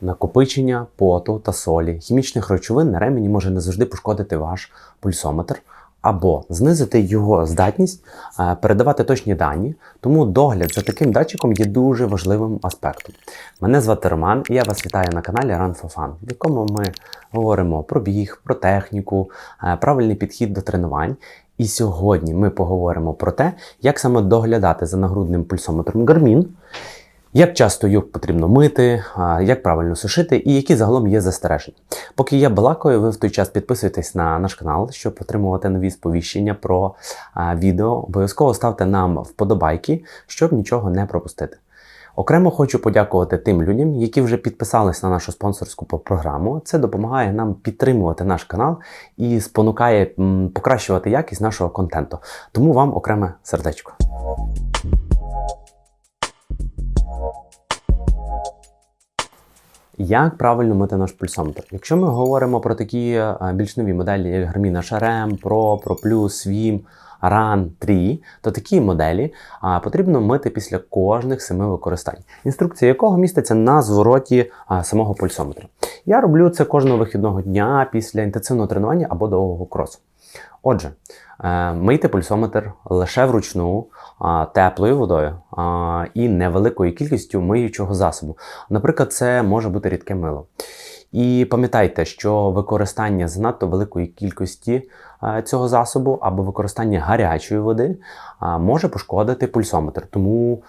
накопичення поту та солі, хімічних речовин на ремені може не завжди пошкодити ваш пульсометр або знизити його здатність е, передавати точні дані. Тому догляд за таким датчиком є дуже важливим аспектом. Мене звати Роман, і я вас вітаю на каналі Run for Fun, в якому ми говоримо про біг, про техніку, е, правильний підхід до тренувань. І сьогодні ми поговоримо про те, як саме доглядати за нагрудним пульсометром Garmin, як часто його потрібно мити, як правильно сушити і які загалом є застереження. Поки я балакаю, ви в той час підписуйтесь на наш канал, щоб отримувати нові сповіщення про відео. Обов'язково ставте нам вподобайки, щоб нічого не пропустити. Окремо хочу подякувати тим людям, які вже підписались на нашу спонсорську програму. Це допомагає нам підтримувати наш канал і спонукає покращувати якість нашого контенту. Тому вам окреме сердечко. Як правильно мити наш пульсометр? Якщо ми говоримо про такі е, більш нові моделі, як Garmin HRM, Pro, Pro Plus, Swim, RUN 3, то такі моделі потрібно мити після кожних семи використань, інструкція якого міститься на звороті самого пульсометра. Я роблю це кожного вихідного дня після інтенсивного тренування або довгого кросу. Отже, е, мийте пульсометр лише вручну, теплою водою і невеликою кількістю миючого засобу. Наприклад, це може бути рідке мило. І пам'ятайте, що використання занадто великої кількості е, цього засобу або використання гарячої води може пошкодити пульсометр. Тому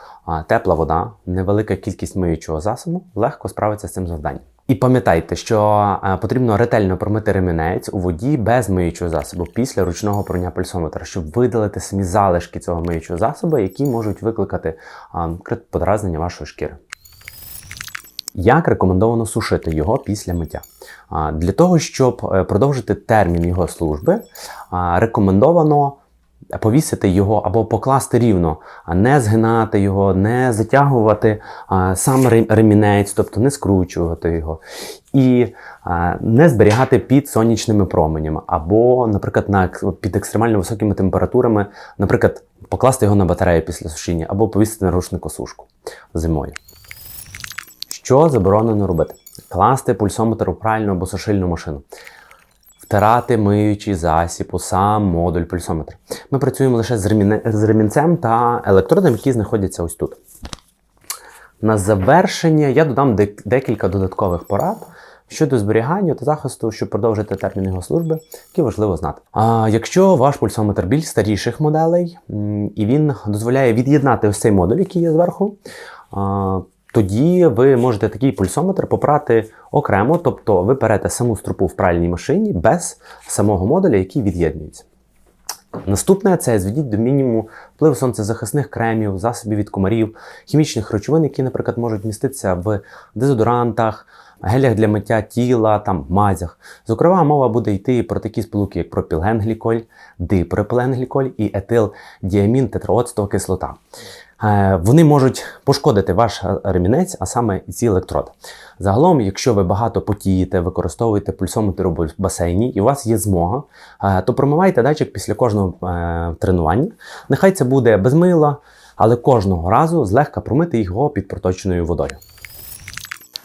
тепла вода, невелика кількість миючого засобу легко справиться з цим завданням. І пам'ятайте, що е, потрібно ретельно промити ремінець у воді без миючого засобу після ручного прання пульсометра, щоб видалити самі залишки цього миючого засобу, які можуть викликати а, подразнення вашої шкіри. Як рекомендовано сушити його після миття? Для того, щоб е, продовжити термін його служби, рекомендовано повісити його або покласти рівно, а не згинати його, не затягувати а, сам ремінець, тобто не скручувати його, і а, не зберігати під сонячними променями, або, наприклад, на під екстремально високими температурами, наприклад, покласти його на батарею після сушіння, або повісити на рушникосушку зимою. Що заборонено робити? Класти пульсометр у пральну або сушильну машину. Втирати миючий засіб у сам модуль пульсометра. Ми працюємо лише з, ремінцем та електродом, які знаходяться ось тут. На завершення я додам дек- декілька додаткових порад щодо зберігання та захисту, щоб продовжити термін його служби, які важливо знати. А якщо ваш пульсометр більш старіших моделей, і він дозволяє від'єднати ось цей модуль, який є зверху, тоді ви можете такий пульсометр попрати окремо, тобто ви берете саму струпу в пральній машині без самого модуля, який від'єднується. Наступне це зведіть до мінімуму вплив сонцезахисних кремів, засобів від комарів, хімічних речовин, які, наприклад, можуть міститися в дезодорантах, гелях для миття тіла, там, мазях. Зокрема, мова буде йти про такі сполуки, як пропіленгліколь, дипропіленгліколь і етилдіамін тетрооцтова кислота. Е, Вони можуть пошкодити ваш ремінець, а саме ці електроди. Загалом, якщо ви багато потієте, використовуєте пульсометр у басейні і у вас є змога, е, то промивайте датчик після кожного е, тренування. Нехай це буде без мила, але кожного разу злегка промити його під проточною водою.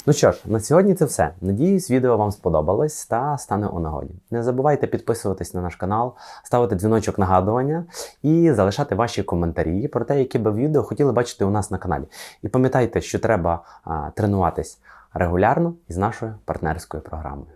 Ну що ж, на сьогодні це все. Надіюсь, відео вам сподобалось та стане у нагоді. Не забувайте підписуватись на наш канал, ставити дзвіночок нагадування і залишати ваші коментарі про те, які би відео хотіли бачити у нас на каналі. І пам'ятайте, що треба а, тренуватись регулярно із нашою партнерською програмою.